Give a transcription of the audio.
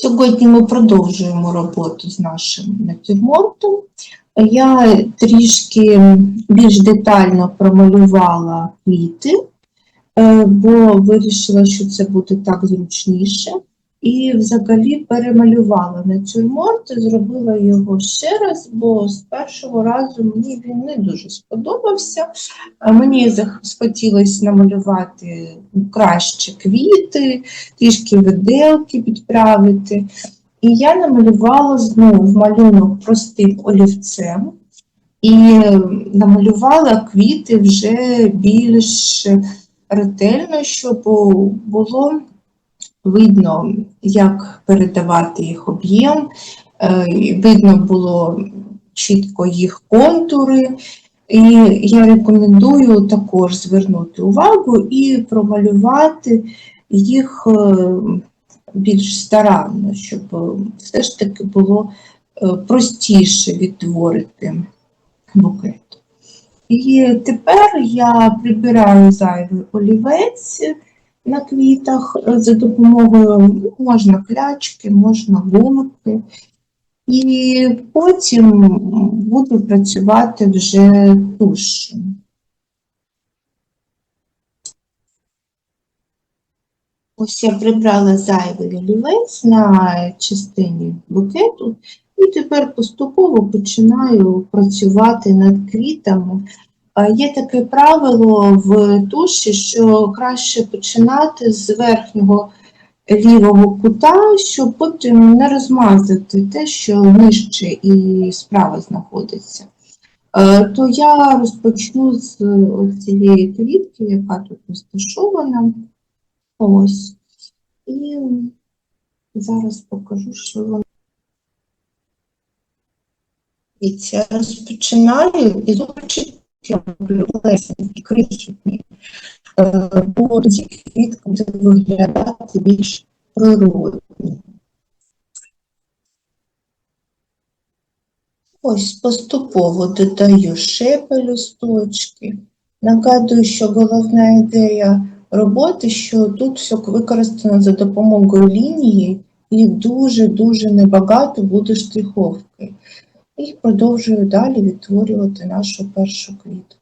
Сьогодні ми продовжуємо роботу з нашим натюрмортом. Я трішки більш детально промалювала квіти, е, бо вирішила, що це буде так зручніше. І взагалі перемалювала натюрморт зробила його ще раз, бо з першого разу мені він не дуже сподобався. Мені зах- схотілося намалювати краще квіти, трішки виделки підправити. І я намалювала знову малюнок простим олівцем і намалювала квіти вже більш ретельно, щоб було видно, як передавати їх об'єм, е, видно було чітко їх контури. І я рекомендую також звернути увагу і промалювати їх е, більш старанно, щоб все ж таки було е, простіше відтворити букет. І тепер я прибираю зайвий олівець на квітах е, за допомогою можна клячки, можна гумки. І потім буду працювати вже тушем. Ось я прибрала зайвий олівець на частині букету і тепер поступово починаю працювати над квітами. Є таке правило в туші, що краще починати з верхнього лівого кута, щоб потім не розмазати те, що нижче і справа знаходиться. Е, То я розпочну з цієї квітки, яка тут розташована. Ось. І зараз покажу, що вона. Розпочинаю і роблю лесенькі, крихітні, Е, квітка буде виглядати більш природно. Ось поступово додаю ще пелюсточки. Нагадую, що головна ідея роботи, що тут все використано за допомогою лінії і дуже-дуже небагато буде штриховки. І продовжую далі відтворювати нашу першу квітку.